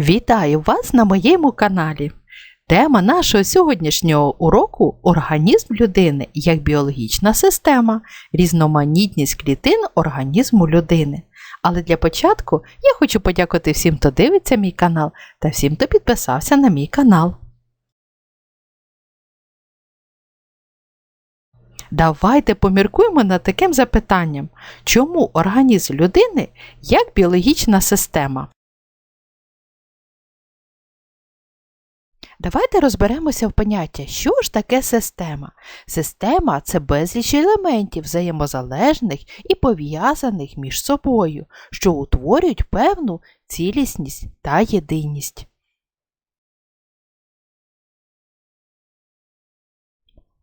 Вітаю вас на моєму каналі. Тема нашого сьогоднішнього уроку організм людини як біологічна система, різноманітність клітин організму людини. Але для початку я хочу подякувати всім, хто дивиться мій канал та всім, хто підписався на мій канал. Давайте поміркуємо над таким запитанням, чому організм людини як біологічна система? Давайте розберемося в поняття, що ж таке система. Система це безліч елементів взаємозалежних і пов'язаних між собою, що утворюють певну цілісність та єдиність.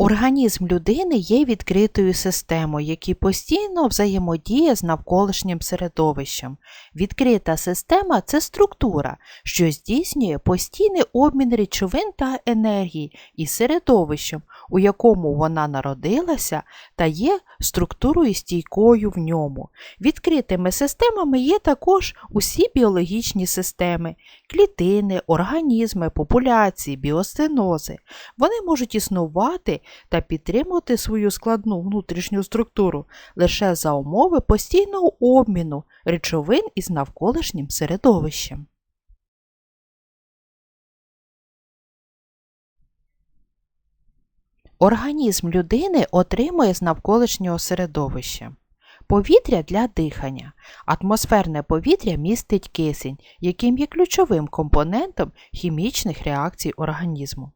Організм людини є відкритою системою, який постійно взаємодіє з навколишнім середовищем. Відкрита система це структура, що здійснює постійний обмін речовин та енергії із середовищем, у якому вона народилася та є структурою стійкою в ньому. Відкритими системами є також усі біологічні системи, клітини, організми, популяції, біостенози. Вони можуть існувати та підтримувати свою складну внутрішню структуру лише за умови постійного обміну речовин із навколишнім середовищем. Організм людини отримує з навколишнього середовища. Повітря для дихання. Атмосферне повітря містить кисень, яким є ключовим компонентом хімічних реакцій організму.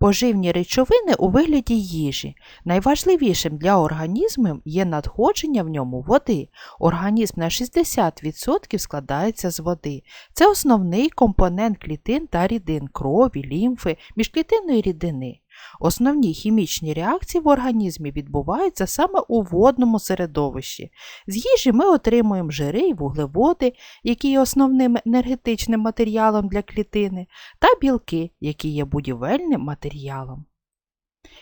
Поживні речовини у вигляді їжі. Найважливішим для організму є надходження в ньому води. Організм на 60% складається з води. Це основний компонент клітин та рідин, крові, лімфи, міжклітинної рідини. Основні хімічні реакції в організмі відбуваються саме у водному середовищі. З їжі ми отримуємо жири і вуглеводи, які є основним енергетичним матеріалом для клітини, та білки, які є будівельним матеріалом.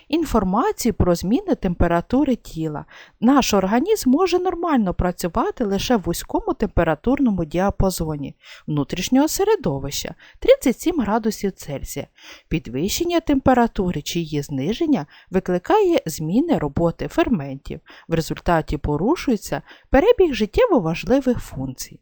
Інформацію про зміни температури тіла. Наш організм може нормально працювати лише в вузькому температурному діапазоні внутрішнього середовища 37 градусів Цельсія. Підвищення температури чи її зниження викликає зміни роботи ферментів. В результаті порушується перебіг життєво важливих функцій.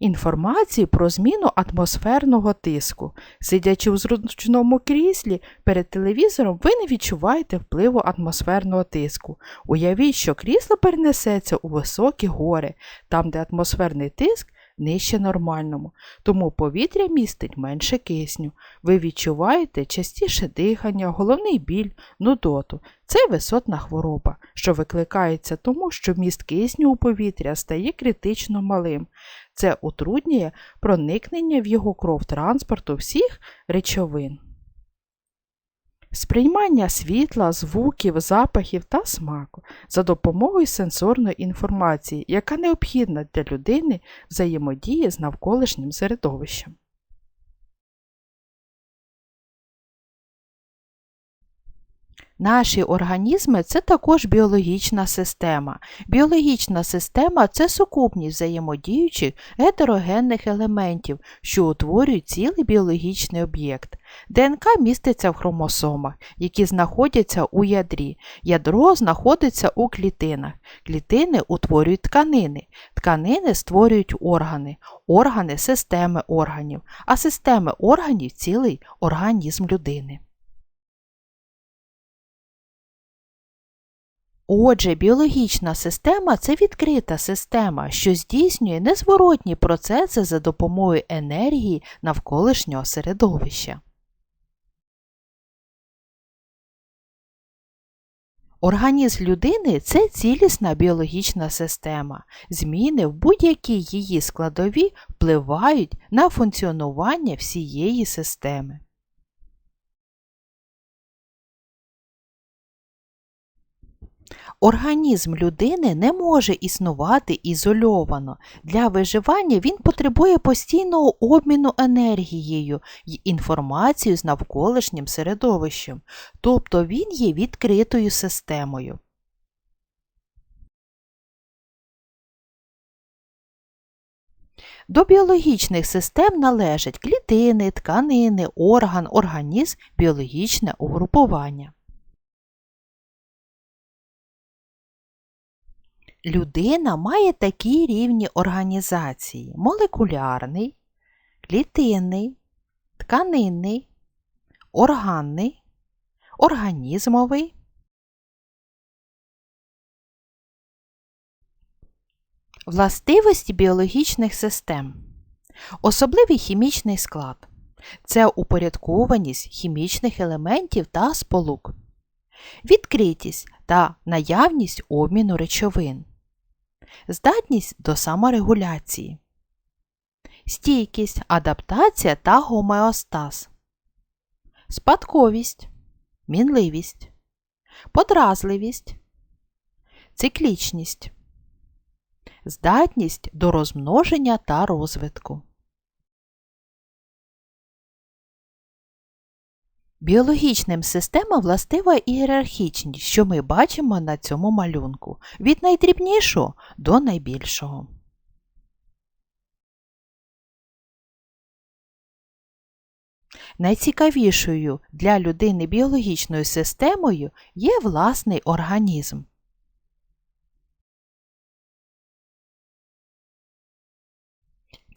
Інформації про зміну атмосферного тиску. Сидячи у зручному кріслі перед телевізором, ви не відчуваєте впливу атмосферного тиску. Уявіть, що крісло перенесеться у високі гори, там, де атмосферний тиск нижче нормальному, тому повітря містить менше кисню. Ви відчуваєте частіше дихання, головний біль, нудоту. Це висотна хвороба, що викликається тому, що міст кисню у повітря стає критично малим. Це утруднює проникнення в його кров транспорту всіх речовин. Сприймання світла, звуків, запахів та смаку за допомогою сенсорної інформації, яка необхідна для людини взаємодії з навколишнім середовищем. Наші організми це також біологічна система. Біологічна система це сукупність взаємодіючих гетерогенних елементів, що утворюють цілий біологічний об'єкт. ДНК міститься в хромосомах, які знаходяться у ядрі. Ядро знаходиться у клітинах. Клітини утворюють тканини. Тканини створюють органи, органи системи органів, а системи органів цілий організм людини. Отже, біологічна система це відкрита система, що здійснює незворотні процеси за допомогою енергії навколишнього середовища. Організм людини це цілісна біологічна система. Зміни в будь-якій її складові впливають на функціонування всієї системи. Організм людини не може існувати ізольовано. Для виживання він потребує постійного обміну енергією й інформацією з навколишнім середовищем, тобто він є відкритою системою. До біологічних систем належать клітини, тканини, орган, організм, біологічне угрупування. Людина має такі рівні організації: молекулярний, клітинний, тканинний, органний, організмовий, Властивості біологічних систем. Особливий хімічний склад. Це упорядкованість хімічних елементів та сполук. Відкритість та наявність обміну речовин. Здатність до саморегуляції. Стійкість, адаптація та гомеостаз. Спадковість. Мінливість. Подразливість. Циклічність здатність до розмноження та розвитку. Біологічним системам властива ієрархічність, що ми бачимо на цьому малюнку, від найдрібнішого до найбільшого. Найцікавішою для людини біологічною системою є власний організм.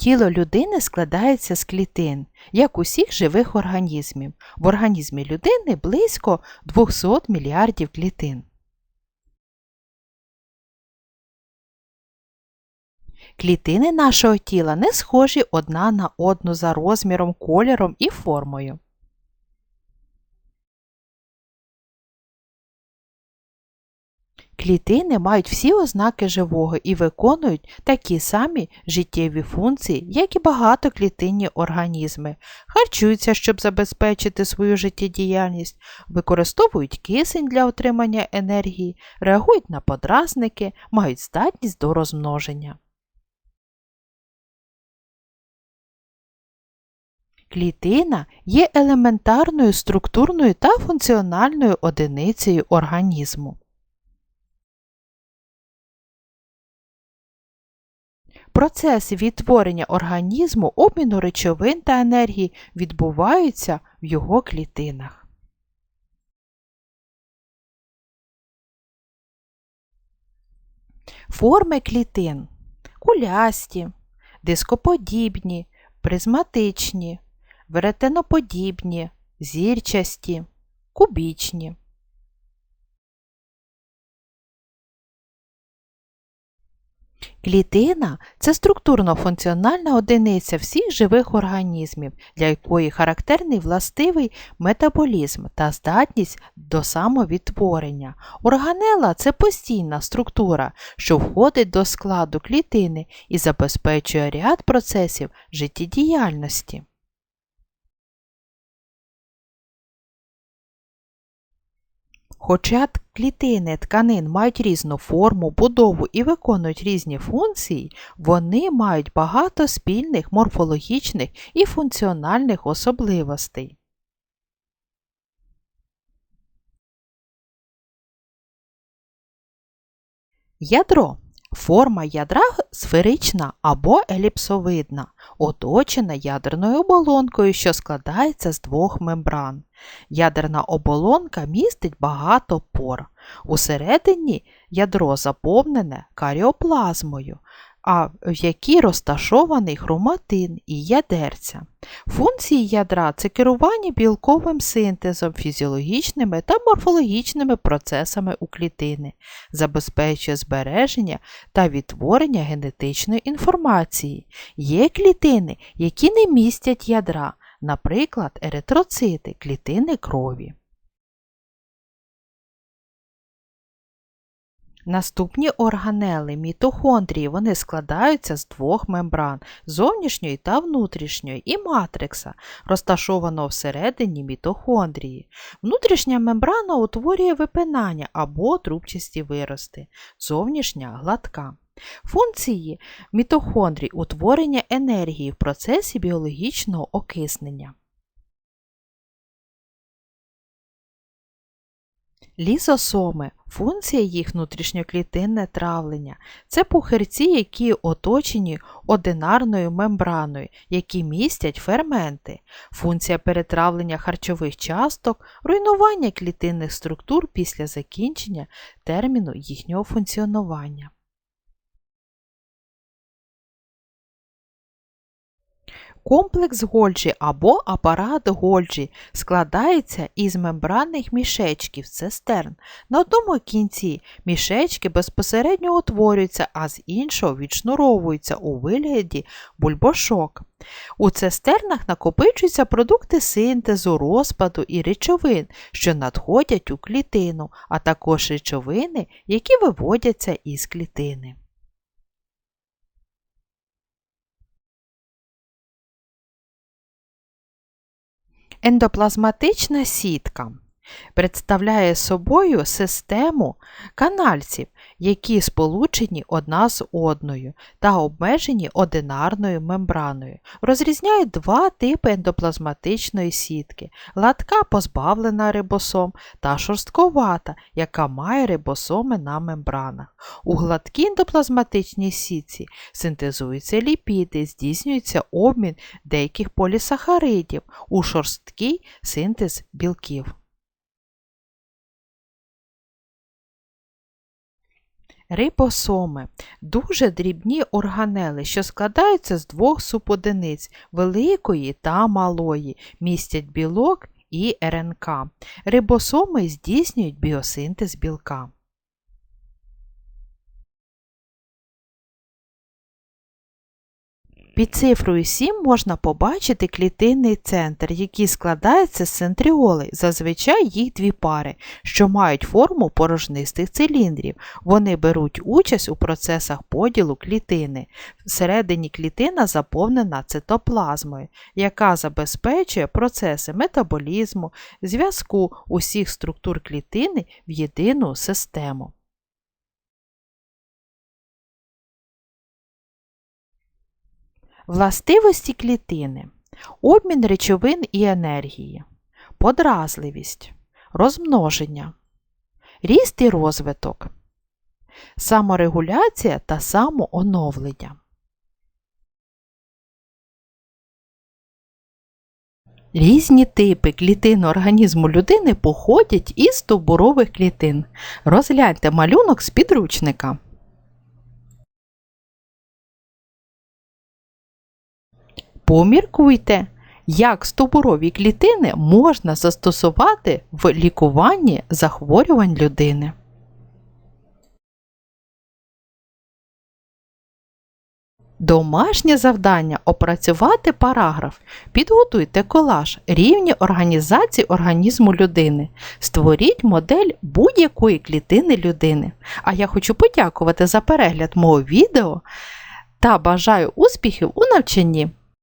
Тіло людини складається з клітин, як усіх живих організмів. В організмі людини близько 200 мільярдів клітин. Клітини нашого тіла не схожі одна на одну за розміром, кольором і формою. Клітини мають всі ознаки живого і виконують такі самі життєві функції, як і багатоклітинні організми, харчуються, щоб забезпечити свою життєдіяльність, використовують кисень для отримання енергії, реагують на подразники, мають здатність до розмноження. Клітина є елементарною структурною та функціональною одиницею організму. Процес відтворення організму, обміну речовин та енергії відбуваються в його клітинах. Форми клітин кулясті, дископодібні, призматичні, веретеноподібні, зірчасті, кубічні. Клітина це структурно-функціональна одиниця всіх живих організмів, для якої характерний властивий метаболізм та здатність до самовідтворення. Органела це постійна структура, що входить до складу клітини і забезпечує ряд процесів життєдіяльності. Хоча клітини тканин мають різну форму, будову і виконують різні функції, вони мають багато спільних морфологічних і функціональних особливостей. Ядро Форма ядра сферична або еліпсовидна, оточена ядерною оболонкою, що складається з двох мембран. Ядерна оболонка містить багато пор. Усередині ядро заповнене каріоплазмою, а в якій розташований хроматин і ядерця. Функції ядра це керування білковим синтезом, фізіологічними та морфологічними процесами у клітини, забезпечує збереження та відтворення генетичної інформації. Є клітини, які не містять ядра, наприклад, еритроцити, клітини крові. Наступні органели мітохондрії вони складаються з двох мембран зовнішньої та внутрішньої і матрикса, розташованого всередині мітохондрії. Внутрішня мембрана утворює випинання або трубчасті вирости, зовнішня гладка. Функції мітохондрій утворення енергії в процесі біологічного окиснення. Лізосоми Функція їх внутрішньоклітинне травлення. Це пухирці, які оточені одинарною мембраною, які містять ферменти. Функція перетравлення харчових часток, руйнування клітинних структур після закінчення терміну їхнього функціонування. Комплекс Гольджі або апарат Гольджі складається із мембранних мішечків цистерн. На одному кінці мішечки безпосередньо утворюються, а з іншого відшнуровуються у вигляді бульбашок. У цистернах накопичуються продукти синтезу, розпаду і речовин, що надходять у клітину, а також речовини, які виводяться із клітини. Ендоплазматична сітка представляє собою систему канальців, які сполучені одна з одною та обмежені одинарною мембраною. Розрізняють два типи ендоплазматичної сітки гладка позбавлена рибосом та шорстковата, яка має рибосоми на мембранах. У гладкій ендоплазматичній сітці синтезуються ліпіди, здійснюється обмін деяких полісахаридів, у шорсткій синтез білків. Рибосоми дуже дрібні органели, що складаються з двох суподиниць великої та малої, містять білок і РНК. Рибосоми здійснюють біосинтез білка. Під цифрою 7 можна побачити клітинний центр, який складається з центріолей, зазвичай їх дві пари, що мають форму порожнистих циліндрів. Вони беруть участь у процесах поділу клітини. Всередині клітина заповнена цитоплазмою, яка забезпечує процеси метаболізму, зв'язку усіх структур клітини в єдину систему. Властивості клітини, обмін речовин і енергії, подразливість, розмноження, ріст і розвиток, саморегуляція та самооновлення. Різні типи клітин організму людини походять із стовбурових клітин. Розгляньте малюнок з підручника. Поміркуйте, як стовбурові клітини можна застосувати в лікуванні захворювань людини. Домашнє завдання опрацювати параграф. Підготуйте колаж рівні організації організму людини. Створіть модель будь-якої клітини людини. А я хочу подякувати за перегляд мого відео та бажаю успіхів у навчанні.